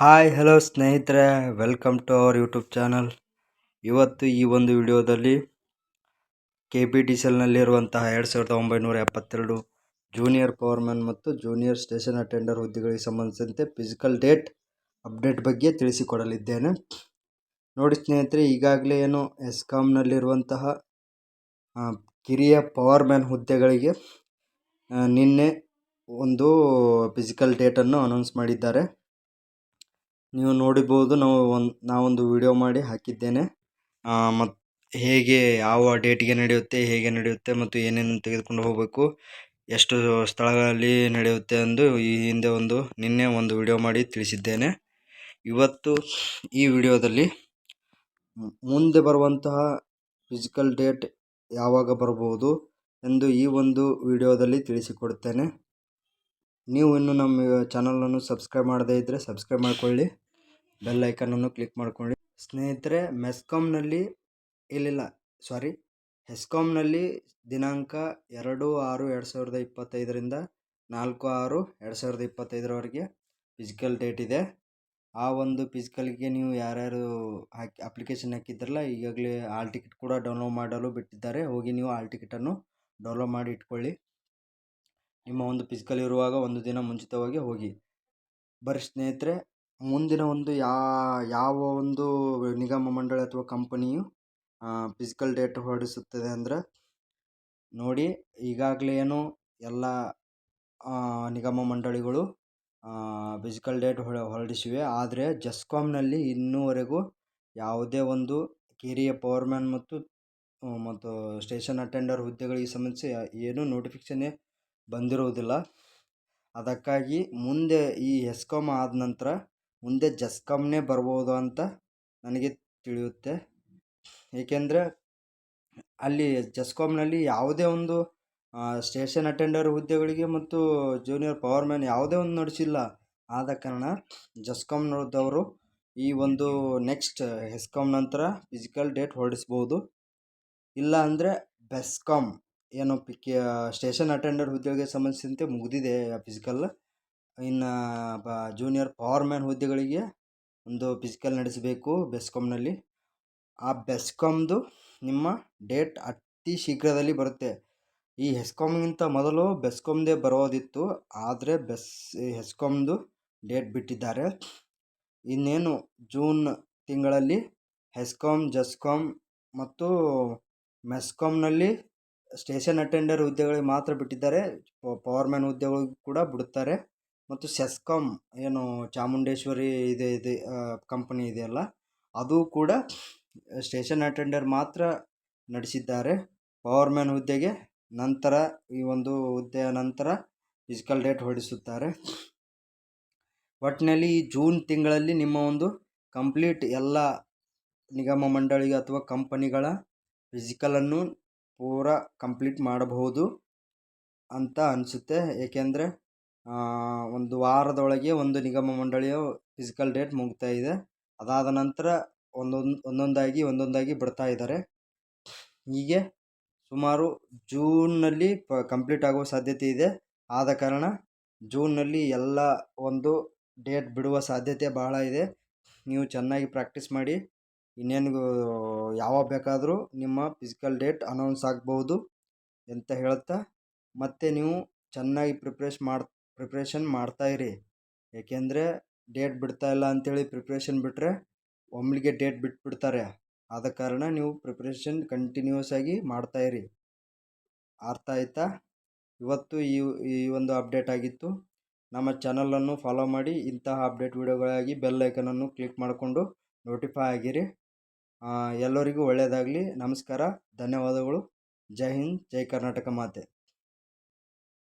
Hi, hello ಸ್ನೇಹಿತರೆ. Welcome to our YouTube channel ಇವತ್ತು ಈ ಒಂದು ವಿಡಿಯೋದಲ್ಲಿ ಕೆ ಪಿ ಟಿ ಸೆಲ್ನಲ್ಲಿರುವಂತಹ ಎರಡು ಸಾವಿರದ ಒಂಬೈನೂರ ಎಪ್ಪತ್ತೆರಡು ಜೂನಿಯರ್ ಪವರ್ಮ್ಯಾನ್ ಮತ್ತು ಜೂನಿಯರ್ ಸ್ಟೇಷನ್ ಅಟೆಂಡರ್ ಹುದ್ದೆಗಳಿಗೆ ಸಂಬಂಧಿಸಿದಂತೆ ಫಿಸಿಕಲ್ ಡೇಟ್ ಅಪ್ಡೇಟ್ ಬಗ್ಗೆ ತಿಳಿಸಿಕೊಡಲಿದ್ದೇನೆ. ನೋಡಿ ಸ್ನೇಹಿತರೆ, ಈಗಾಗಲೇ ಏನು ಎಸ್ಕಾಮ್ನಲ್ಲಿರುವಂತಹ ಕಿರಿಯ ಪವರ್ಮ್ಯಾನ್ ಹುದ್ದೆಗಳಿಗೆ ನಿನ್ನೆ ಒಂದು ಫಿಸಿಕಲ್ ಡೇಟನ್ನು ಅನೌನ್ಸ್ ಮಾಡಿದ್ದಾರೆ. ನೀವು ನೋಡಿರ್ಬೋದು ನಾವು ಒಂದು, ನಾವೊಂದು ವಿಡಿಯೋ ಮಾಡಿ ಹಾಕಿದ್ದೇನೆ. ಮತ್ತು ಹೇಗೆ, ಯಾವ ಡೇಟಿಗೆ ನಡೆಯುತ್ತೆ, ಹೇಗೆ ನಡೆಯುತ್ತೆ ಮತ್ತು ಏನೇನು ತೆಗೆದುಕೊಂಡು ಹೋಗಬೇಕು, ಎಷ್ಟು ಸ್ಥಳಗಳಲ್ಲಿ ನಡೆಯುತ್ತೆ ಎಂದು ಈ ಹಿಂದೆ ಒಂದು, ನಿನ್ನೆ ಒಂದು ವಿಡಿಯೋ ಮಾಡಿ ತಿಳಿಸಿದ್ದೇನೆ. ಇವತ್ತು ಈ ವಿಡಿಯೋದಲ್ಲಿ ಮುಂದೆ ಬರುವಂತಹ ಫಿಸಿಕಲ್ ಡೇಟ್ ಯಾವಾಗ ಬರಬಹುದು ಎಂದು ಈ ಒಂದು ವಿಡಿಯೋದಲ್ಲಿ ತಿಳಿಸಿಕೊಡುತ್ತೇನೆ ನೀವು ಇನ್ನೂ ನಮ್ಮ ಚಾನಲನ್ನು ಸಬ್ಸ್ಕ್ರೈಬ್ ಮಾಡದೇ ಇದ್ದರೆ ಸಬ್ಸ್ಕ್ರೈಬ್ ಮಾಡಿಕೊಳ್ಳಿ. ಬೆಲ್ ಐಕನನ್ನು ಕ್ಲಿಕ್ ಮಾಡ್ಕೊಳ್ಳಿ. ಸ್ನೇಹಿತರೆ ಮೆಸ್ಕಾಮ್ನಲ್ಲಿ ಇಲ್ಲಿಲ್ಲ ಸಾರಿ ಹೆಸ್ಕಾಮ್ನಲ್ಲಿ ದಿನಾಂಕ ಎರಡು ಆರು ಎರಡು ಸಾವಿರದ ಇಪ್ಪತ್ತೈದರಿಂದ ನಾಲ್ಕು ಆರು ಎರಡು ಸಾವಿರದ ಇಪ್ಪತ್ತೈದರವರೆಗೆ ಫಿಸಿಕಲ್ ಡೇಟ್ ಇದೆ. ಆ ಒಂದು ಫಿಸಿಕಲ್ಗೆ ನೀವು ಯಾರ್ಯಾರು ಹಾಕಿ ಅಪ್ಲಿಕೇಶನ್ ಹಾಕಿದ್ರಲ್ಲ, ಈಗಾಗಲೇ ಆಲ್ ಟಿಕೆಟ್ ಕೂಡ ಡೌನ್ಲೋಡ್ ಮಾಡಲು ಬಿಟ್ಟಿದ್ದಾರೆ. ಹೋಗಿ ನೀವು ಆಲ್ ಟಿಕೆಟನ್ನು ಡೌನ್ಲೋಡ್ ಮಾಡಿ ಇಟ್ಕೊಳ್ಳಿ. ನಿಮ್ಮ ಒಂದು ಫಿಸಿಕಲ್ ಇರುವಾಗ ಒಂದು ದಿನ ಮುಂಚಿತವಾಗಿ ಹೋಗಿ. ಬರೀ ಸ್ನೇಹಿತರೆ, ಮುಂದಿನ ಒಂದು ಯಾವ ಒಂದು ನಿಗಮ ಮಂಡಳಿ ಅಥವಾ ಕಂಪನಿಯು ಫಿಸಿಕಲ್ ಡೇಟ್ ಹೊರಡಿಸುತ್ತದೆ ಅಂದರೆ, ನೋಡಿ, ಈಗಾಗಲೇ ಏನು ಎಲ್ಲ ನಿಗಮ ಮಂಡಳಿಗಳು ಫಿಸಿಕಲ್ ಡೇಟ್ ಹೊರ, ಹೊರಡಿಸಿವೆ. ಆದರೆ ಜಸ್ಕಾಮ್ನಲ್ಲಿ ಇನ್ನೂವರೆಗೂ ಯಾವುದೇ ಒಂದು ಕಿರಿಯ ಪವರ್ಮ್ಯಾನ್ ಮತ್ತು ಮತ್ತು ಸ್ಟೇಷನ್ ಅಟೆಂಡರ್ ಹುದ್ದೆಗಳಿಗೆ ಸಂಬಂಧಿಸಿ ಏನೂ ನೋಟಿಫಿಕೇಷನ್ನೇ ಬಂದಿರುವುದಿಲ್ಲ ಅದಕ್ಕಾಗಿ ಮುಂದೆ ಈ ಎಸ್ಕಾಮ್ ಆದ ನಂತರ ಮುಂದೆ ಜಸ್ಕಾಮ್ನೇ ಬರ್ಬೋದು ಅಂತ ನನಗೆ ತಿಳಿಯುತ್ತೆ. ಏಕೆಂದರೆ ಅಲ್ಲಿ ಜಸ್ಕಾಮ್ನಲ್ಲಿ ಯಾವುದೇ ಒಂದು ಸ್ಟೇಷನ್ ಅಟೆಂಡರ್ ಹುದ್ದೆಗಳಿಗೆ ಮತ್ತು ಜೂನಿಯರ್ ಪವರ್ಮ್ಯಾನ್ ಯಾವುದೇ ಒಂದು ನಡೆಸಿಲ್ಲ. ಆದ ಕಾರಣ ಜಸ್ಕಾಮ್ನವ್ರದವರು ಈ ಒಂದು ನೆಕ್ಸ್ಟ್ ಹೆಸ್ಕಾಮ್ ನಂತರ ಫಿಸಿಕಲ್ ಡೇಟ್ ಹೊರಡಿಸ್ಬೋದು. ಇಲ್ಲ ಅಂದರೆ ಬೆಸ್ಕಾಮ್ ಏನು ಪಿಕ್ಕೆ ಸ್ಟೇಷನ್ ಅಟೆಂಡರ್ ಹುದ್ದೆಗೆ ಸಂಬಂಧಿಸಿದಂತೆ ಮುಗಿದಿದೆ ಫಿಸಿಕಲ್ ಇನ್ನು ಬ ಜೂನಿಯರ್ ಪವರ್ಮ್ಯಾನ್ ಹುದ್ದೆಗಳಿಗೆ ಒಂದು ಫಿಸಿಕಲ್ ನಡೆಸಬೇಕು ಬೆಸ್ಕಾಮ್ನಲ್ಲಿ ಆ ಬೆಸ್ಕಾಮ್ದು ನಿಮ್ಮ ಡೇಟ್ ಅತಿ ಶೀಘ್ರದಲ್ಲಿ ಬರುತ್ತೆ. ಈ ಹೆಸ್ಕಾಮ್ಗಿಂತ ಮೊದಲು ಬೆಸ್ಕಾಮ್ದೇ ಬರೋದಿತ್ತು, ಆದರೆ ಬೆಸ್ ಹೆಸ್ಕಾಮ್ದು ಡೇಟ್ ಬಿಟ್ಟಿದ್ದಾರೆ. ಇನ್ನೇನು ಜೂನ್ ತಿಂಗಳಲ್ಲಿ ಹೆಸ್ಕಾಮ್ ಜಸ್ಕಾಮ್ ಮತ್ತು ಮೆಸ್ಕಾಮ್ನಲ್ಲಿ ಸ್ಟೇಷನ್ ಅಟೆಂಡರ್ ಹುದ್ದೆಗಳಿಗೆ ಮಾತ್ರ ಬಿಟ್ಟಿದ್ದಾರೆ. ಪವರ್ಮ್ಯಾನ್ ಹುದ್ದೆಗಳಿಗೂ ಕೂಡ ಬಿಡುತ್ತಾರೆ. ಮತ್ತು ಸೆಸ್ಕಾಮ್ ಏನು ಚಾಮುಂಡೇಶ್ವರಿ ಇದೆ ಇದೆ ಕಂಪನಿ ಇದೆಯಲ್ಲ, ಅದು ಕೂಡ ಸ್ಟೇಷನ್ ಅಟೆಂಡರ್ ಮಾತ್ರ ನಡೆಸಿದ್ದಾರೆ. ಪವರ್ಮ್ಯಾನ್ ಹುದ್ದೆಗೆ ನಂತರ ಈ ಒಂದು ಹುದ್ದೆಯ ನಂತರ ಫಿಸಿಕಲ್ ಡೇಟ್ ಹೊರಡಿಸುತ್ತಾರೆ. ಒಟ್ಟಿನಲ್ಲಿ ಈ ಜೂನ್ ತಿಂಗಳಲ್ಲಿ ನಿಮ್ಮ ಒಂದು ಕಂಪ್ಲೀಟ್ ಎಲ್ಲ ನಿಗಮ ಮಂಡಳಿಗೆ ಅಥವಾ ಕಂಪನಿಗಳ ಫಿಸಿಕಲನ್ನು ಪೂರಾ ಕಂಪ್ಲೀಟ್ ಮಾಡಬಹುದು ಅಂತ ಅನಿಸುತ್ತೆ. ಏಕೆಂದರೆ ಒಂದು ವಾರದೊಳಗೆ ಒಂದು ನಿಗಮ ಮಂಡಳಿಯ ಫಿಸಿಕಲ್ ಡೇಟ್ ಮುಗ್ತಾ ಇದೆ. ಅದಾದ ನಂತರ ಒಂದೊಂದು, ಒಂದೊಂದಾಗಿ ಒಂದೊಂದಾಗಿ ಬಿಡ್ತಾ ಇದ್ದಾರೆ. ಹೀಗೆ ಸುಮಾರು ಜೂನ್ನಲ್ಲಿ ಪ, ಕಂಪ್ಲೀಟ್ ಆಗುವ ಸಾಧ್ಯತೆ ಇದೆ. ಆದ ಕಾರಣ ಜೂನ್ನಲ್ಲಿ ಎಲ್ಲ ಒಂದು ಡೇಟ್ ಬಿಡುವ ಸಾಧ್ಯತೆ ಬಹಳ ಇದೆ. ನೀವು ಚೆನ್ನಾಗಿ ಪ್ರಾಕ್ಟೀಸ್ ಮಾಡಿ. ಇನ್ನೇನು ಯಾವಾಗ ಬೇಕಾದರೂ ನಿಮ್ಮ ಫಿಸಿಕಲ್ ಡೇಟ್ ಅನೌನ್ಸ್ ಆಗ್ಬೋದು ಅಂತ ಹೇಳ್ತಾ ಮತ್ತೆ ನೀವು ಚೆನ್ನಾಗಿ ಪ್ರಿಪ್ರೇಷ್ ಮಾಡಿ ಪ್ರಿಪ್ರೇಷನ್ ಮಾಡ್ತಾಯಿರಿ ಏಕೆಂದರೆ ಡೇಟ್ ಬಿಡ್ತಾ ಇಲ್ಲ ಅಂಥೇಳಿ ಪ್ರಿಪ್ರೇಷನ್ ಬಿಟ್ಟರೆ ಒಮ್ಮಿಗೆ ಡೇಟ್ ಬಿಟ್ಬಿಡ್ತಾರೆ. ಆದ ಕಾರಣ ನೀವು ಪ್ರಿಪ್ರೇಷನ್ ಕಂಟಿನ್ಯೂಸ್ ಆಗಿ ಮಾಡ್ತಾಯಿರಿ ಅರ್ಥ ಆಯ್ತಾ? ಇವತ್ತು ಈ ಈ ಒಂದು ಅಪ್ಡೇಟ್ ಆಗಿತ್ತು. ನಮ್ಮ ಚಾನಲನ್ನು ಫಾಲೋ ಮಾಡಿ ಇಂತಹ ಅಪ್ಡೇಟ್ ವಿಡಿಯೋಗಳಾಗಿ ಬೆಲ್ ಐಕನನ್ನು ಕ್ಲಿಕ್ ಮಾಡಿಕೊಂಡು ನೋಟಿಫೈ ಆಗಿರಿ. ಎಲ್ಲರಿಗೂ ಒಳ್ಳೆಯದಾಗಲಿ ನಮಸ್ಕಾರ. ಧನ್ಯವಾದಗಳು. ಜೈ ಹಿಂದ್ ಜೈ ಕರ್ನಾಟಕ ಮಾತೆ.